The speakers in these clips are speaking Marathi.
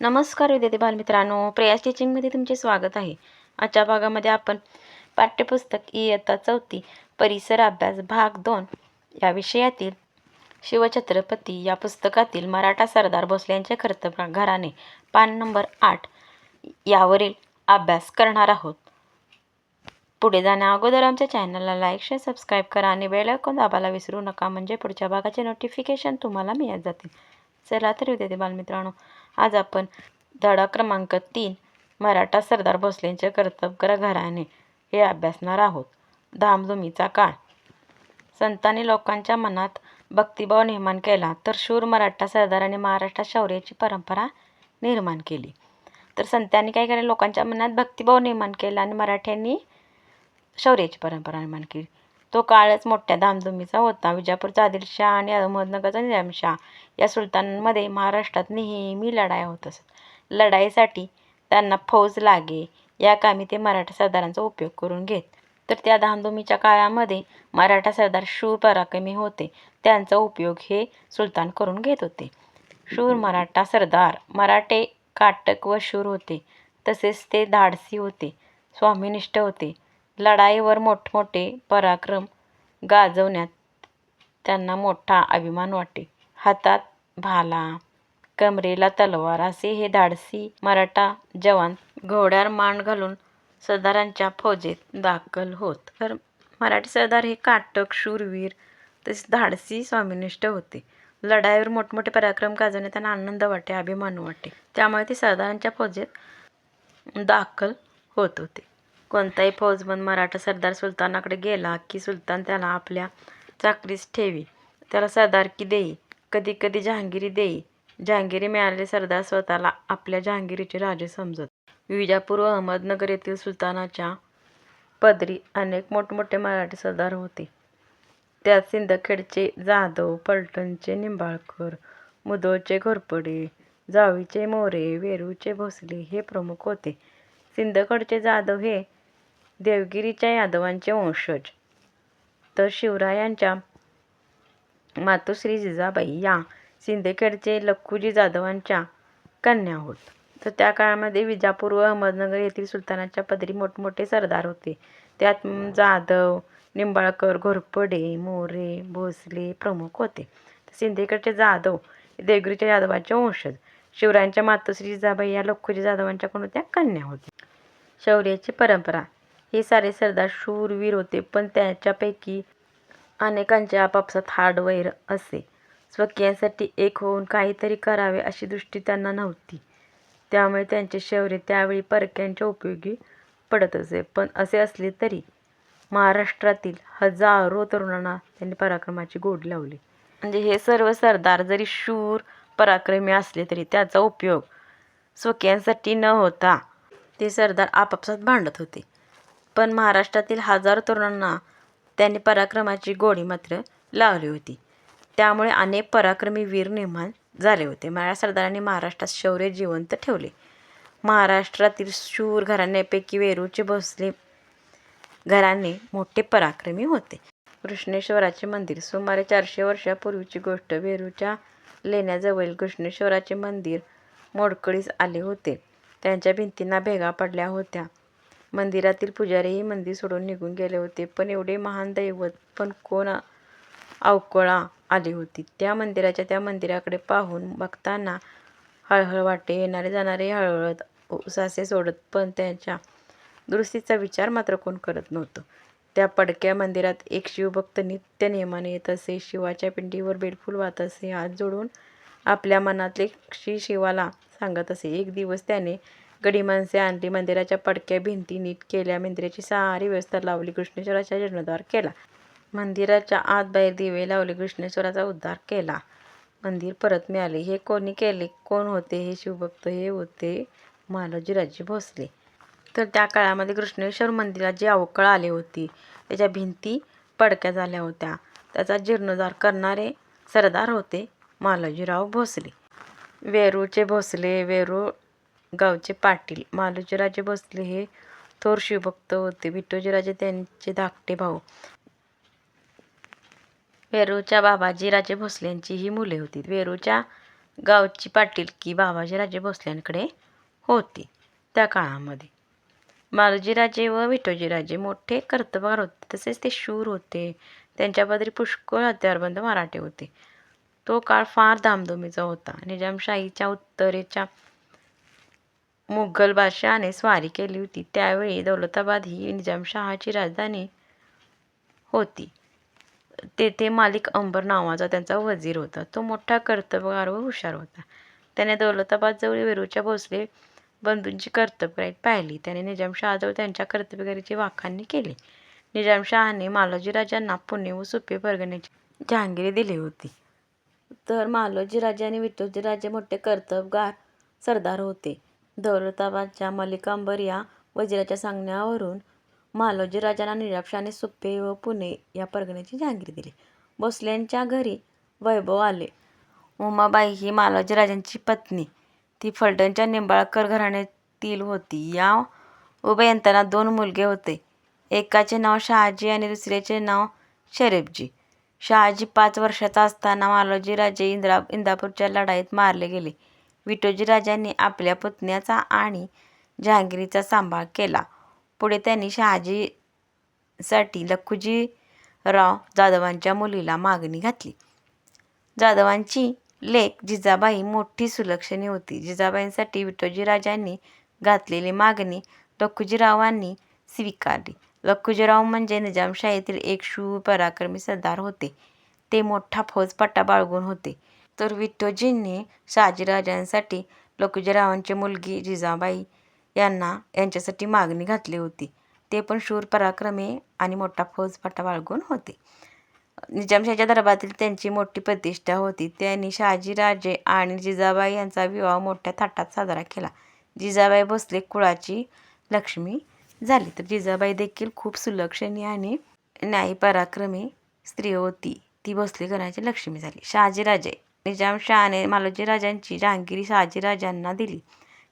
नमस्कार विद्यार्थी बालमित्रांनो. प्रयास टीचिंगमध्ये तुमचे स्वागत आहे. आजच्या भागामध्ये आपण पाठ्यपुस्तक इयत्ता चौथी परिसर अभ्यास भाग दोन या विषयातील शिवछत्रपती या पुस्तकातील मराठा सरदार भोसल्यांचे कर्तव्य घराणे पान नंबर आठ यावरील अभ्यास करणार आहोत. पुढे जाण्या अगोदर आमच्या चॅनलला लाईक शेअर सबस्क्राईब करा आणि बेल आयकॉन दाबायला विसरू नका. म्हणजे पुढच्या भागाचे नोटिफिकेशन तुम्हाला मिळत जातील. चला तर विद्यार्थी बालमित्रांनो आज आपण धडा क्रमांक तीन मराठा सरदार भोसलेंचे कर्तबगार घराणे हे अभ्यासणार आहोत. धामधुमीचा काळ. संतांनी लोकांच्या मनात भक्तिभाव निर्माण केला तर शूर मराठा सरदारांनी महाराष्ट्रात शौर्याची परंपरा निर्माण केली. तर संतांनी काय केलं? लोकांच्या मनात भक्तिभाव निर्माण केला आणि मराठ्यांनी शौर्याची परंपरा निर्माण केली. तो काळच मोठ्या धामधुमीचा होता. विजापूरचा आदिलशाह आणि अहमदनगरचा निजामशाह या सुलतानांमध्ये महाराष्ट्रात नेहमी लढाया होत असत. लढाईसाठी त्यांना फौज लागे या कामी ते मराठा सरदारांचा उपयोग करून घेत. तर त्या धामधुमीच्या काळामध्ये मराठा सरदार शूर पराक्रमी होते. त्यांचा उपयोग हे सुलतान करून घेत होते. शूर मराठा सरदार मराठे काटक व शूर होते. तसेच ते धाडसी होते. स्वामीनिष्ठ होते. लढाईवर मोठमोठे पराक्रम गाजवण्यात त्यांना मोठा अभिमान वाटे. हातात भाला कमरेला तलवार असे हे धाडसी मराठा जवान घोड्यावर मांड घालून सरदारांच्या फौजेत दाखल होत. तर मराठी सरदार हे काटक शूरवीर तसेच धाडसी स्वामिनिष्ठ होते. लढाईवर मोठमोठे पराक्रम गाजवण्यात त्यांना आनंद वाटे अभिमान वाटे. त्यामुळे ते सरदारांच्या फौजेत दाखल होत होते. कोणताही फौजमंद मराठा सरदार सुलतानाकडे गेला की सुलतान त्याला आपल्या चाकरीस ठेवी. त्याला सरदारकी देई कधी कधी जहांगिरी देई. जहांगिरी मिळालेले सरदार स्वतःला आपल्या जहांगिरीचे राजे समजत. विजापूर व अहमदनगर येथील सुलतानाच्या पदरी अनेक मोठमोठे मराठी सरदार होते. त्यात सिंदखेडचे जाधव पलटणचे निंबाळकर मुदोळचे घोरपडे जावीचे मोरे वेरूळचे भोसले हे प्रमुख होते. सिंदखेडचे जाधव हे देवगिरीच्या यादवांचे वंशज. तर शिवरायांच्या मातोश्री जिजाबाई या सिंदखेडचे लखुजी जाधवांच्या कन्या होत. तर त्या काळामध्ये विजापूर व अहमदनगर येथील सुलतानाच्या पदरी मोठमोठे सरदार होते. त्यात जाधव निंबाळकर घोरपडे मोरे भोसले प्रमुख होते. सिंदखेडचे जाधव देवगिरीच्या यादवांचे वंशज. शिवरायांच्या मातोश्री जिजाबाई या लखुजी जाधवांच्याकडून त्या कन्या होत्या. शौर्याची परंपरा. हे सारे सरदार शूरवीर होते पण त्याच्यापैकी अनेकांचे आपापसात हाडवैर असे. स्वकीयांसाठी एक होऊन काहीतरी करावे अशी दृष्टी त्यांना नव्हती. त्यामुळे त्यांचे शौर्य त्यावेळी परक्यांच्या उपयोगी पडत असे. पण असे असले तरी महाराष्ट्रातील हजारो तरुणांना त्यांनी पराक्रमाची गोड लावली. म्हणजे हे सर्व सरदार जरी शूर पराक्रमी असले तरी त्याचा उपयोग स्वकीयांसाठी न होता ते सरदार आपापसात भांडत होते. पण महाराष्ट्रातील हजारो तरुणांना त्यांनी पराक्रमाची गोडी मात्र लावली होती. त्यामुळे अनेक पराक्रमी वीर निर्माण झाले होते. मराठा सरदारांनी महाराष्ट्रात शौर्य जिवंत ठेवले. महाराष्ट्रातील शूर घराण्यापैकी वेरूळचे भोसले घराणे मोठे पराक्रमी होते. कृष्णेश्वराचे मंदिर सुमारे चारशे वर्षापूर्वीची गोष्ट. वेरूळच्या लेण्याजवळील कृष्णेश्वराचे मंदिर मोडकळीस आले होते. त्यांच्या भिंतींना भेगा पडल्या होत्या. मंदिरातील पुजारीही मंदिर सोडून निघून गेले होते. पण एवढे महान दैवत पण कोण अवकळा आली होती? त्या मंदिराच्या त्या मंदिराकडे पाहून बघताना हळहळ वाटे येणारे जाणारे हळहळत उसासे सोडत पण त्यांच्या दुरुस्तीचा विचार मात्र कोण करत नव्हतं. त्या पडक्या मंदिरात एक शिवभक्त नित्य नियमाने येत असे शिवाच्या पिंडीवर बेडफूल वाहत असे हात जोडून आपल्या मनातले श्री शिवाला सांगत असे. एक दिवस त्याने गडी माणसे आणली मंदिराच्या पडक्या भिंती नीट केल्या. मंदिराची सारी व्यवस्था लावली. कृष्णेश्वराचा जीर्णोद्धार केला. मंदिराच्या आत बाहेर दिवे लावले. कृष्णेश्वराचा उद्धार केला. मंदिर परत मिळाले. हे कोणी केले? कोण होते हे शिवभक्त? हे होते मालोजीराजे भोसले. तर त्या काळामध्ये कृष्णेश्वर मंदिरात जी अवकळ आली होती त्याच्या भिंती पडक्या झाल्या होत्या. त्याचा जीर्णोद्धार करणारे सरदार होते मालोजीराव भोसले. वेरूळचे भोसले वेरूळ गावचे पाटील. मालोजीराजे भोसले हे थोर शिवभक्त होते. विठोजीराजे त्यांचे धाकटे भाऊ. वेरूळच्या बाबाजी राजे भोसल्यांची ही मुले होती. वेरूळच्या गावची पाटीलकी बाबाजीराजे भोसल्यांकडे होती त्या काळामध्ये. मालोजीराजे व विठोजीराजे मोठे कर्तबगार होते. तसेच ते शूर होते. त्यांच्याबदरी पुष्कळ हत्यारबंद मराठे होते. तो काळ फार धामधुमीचा होता. निजामशाहीच्या उत्तरेच्या मुघल बादशहाने स्वारी केली होती. त्यावेळी दौलताबाद ही निजामशहाची राजधानी होती. तेथे मालिक अंबर नावाचा त्यांचा वजीर होता. तो मोठा कर्तबगार व हुशार होता. त्याने दौलताबादजवळ वेरूळच्या भोसले बंधूंची कर्तबगारी पाहिली. त्याने निजामशहाजवळ त्यांच्या कर्तबगारीची वाखाणणी केली. निजामशहाने मालोजीराजांना पुणे व सुपे परगण्याची जहांगिरी दिली होती. तर मालोजीराजे आणि विठोजीराजे मोठे कर्तबगार सरदार होते. दौलताबादच्या मलिकांबर या वजिराच्या सांगण्यावरून मालोजी राजांना निजामशहाने सुप्पे व पुणे या परगण्याची जहागिरी दिली. भोसल्यांच्या घरी वैभव आले. उमाबाई ही मालोजी राजांची पत्नी. ती फलटणच्या निंबाळकर घराण्यातील होती. या उभयंतांना दोन मुलगे होते. एकाचे नाव शहाजी आणि दुसऱ्याचे नाव शरीफजी. शहाजी पाच वर्षाचा असताना मालोजी राजे इंद्रा इंदापूरच्या लढाईत मारले गेले. विठोजीराजांनी आपल्या पुतण्याचा आणि जहांगीरचा सांभाळ केला. पुढे त्यांनी शहाजीसाठी लखुजीराव जाधवांच्या मुलीला मागणी घातली. जाधवांची लेक जिजाबाई मोठी सुलक्षणी होती. जिजाबाईंसाठी विठोजीराजांनी घातलेली मागणी लखुजीरावांनी स्वीकारली. लखुजीराव म्हणजे निजामशाहीतील एक शूर पराक्रमी सरदार होते. ते मोठा फौजपट्टा बाळगून होते. तर विठोजींनी शहाजीराजांसाठी लखुजीरावांची मुलगी जिजाबाई यांना यांच्यासाठी मागणी घातली होती. ते पण शूर पराक्रमी आणि मोठा फौजफाटा बाळगून होते. निजामशाहीच्या दरबारातील त्यांची मोठी प्रतिष्ठा होती. त्यांनी शहाजीराजे आणि जिजाबाई यांचा विवाह मोठ्या थाटात साजरा केला. जिजाबाई भोसले कुळाची लक्ष्मी झाली. तर जिजाबाई देखील खूप सुलक्षणी आणि न्यायी पराक्रमी स्त्री होती. ती भोसले घराची लक्ष्मी झाली. शहाजीराजे निजामशहाने मालोजीराजांची जहांगिरी शहाजीराजांना दिली.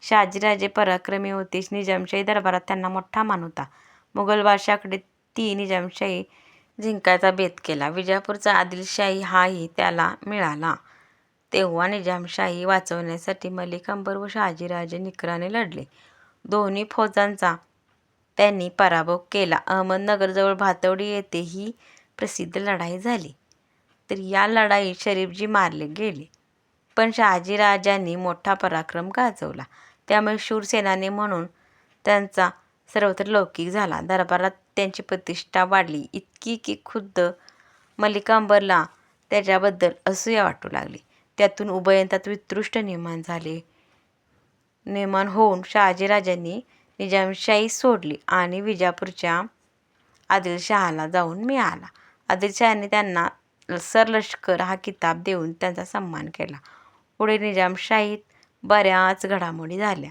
शहाजीराजे पराक्रमी होते. निजामशाही दरबारात त्यांना मोठा मान होता. मुघल बादशाहाकडे ती निजामशाही जिंकायचा बेत केला. विजापूरचा आदिलशाही हाही त्याला मिळाला. तेव्हा निजामशाही वाचवण्यासाठी मलिक अंबर व शहाजीराजे निकराने लढले. दोन्ही फौजांचा त्यांनी पराभव केला. अहमदनगरजवळ भातवडी येथे ही प्रसिद्ध लढाई झाली. तर या लढाईत शरीफजी मारले गेले. पण शहाजीराजांनी मोठा पराक्रम गाजवला. त्यामुळे शूरसेनानी म्हणून त्यांचा सर्वत्र लौकिक झाला. दरबारात त्यांची प्रतिष्ठा वाढली. इतकी की खुद्द मलिकांबरला त्याच्याबद्दल असूया वाटू लागली. त्यातून उभयंतात वितृष्ट निर्माण झाले. निर्माण होऊन शहाजीराजांनी निजामशाही सोडली आणि विजापूरच्या आदिलशहाला जाऊन मिळाला. आदिलशहाने त्यांना सरलष्कर हा किताब देऊन त्यांचा सन्मान केला. पुढे निजामशाहीत बऱ्याच घडामोडी झाल्या.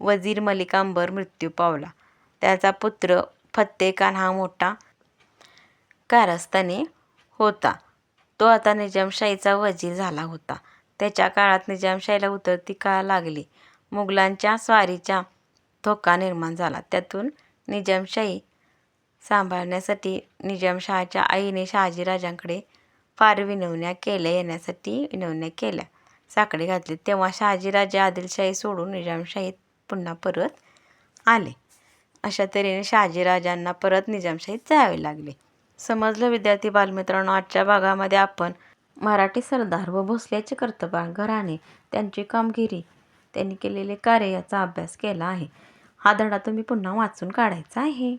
वजीर मलिकांबर मृत्यू पावला. त्याचा पुत्र फत्तेखान हा मोठा कारस्थानी होता. तो आता निजामशाहीचा वजीर झाला होता. त्याच्या काळात निजामशाहीला उतरती काळ लागली? मुघलांच्या स्वारीचा धोका निर्माण झाला. त्यातून निजामशाही सांभाळण्यासाठी निजामशहाच्या आईने शहाजीराजांकडे फार विनवण्या केल्या येण्यासाठी विनवण्या केल्या. साकडे घातले. तेव्हा शहाजीराजे आदिलशाही सोडून निजामशाहीत पुन्हा परत आले. अशा तऱ्हेने शहाजीराजांना परत निजामशाहीत जावे लागले. समजलं विद्यार्थी बालमित्रांनो आजच्या भागामध्ये आपण मराठी सरदार व भोसल्याचे कर्तबा घराणे त्यांची कामगिरी त्यांनी केलेले कार्य याचा अभ्यास केला आहे. हा धडा तुम्ही पुन्हा वाचून काढायचा आहे.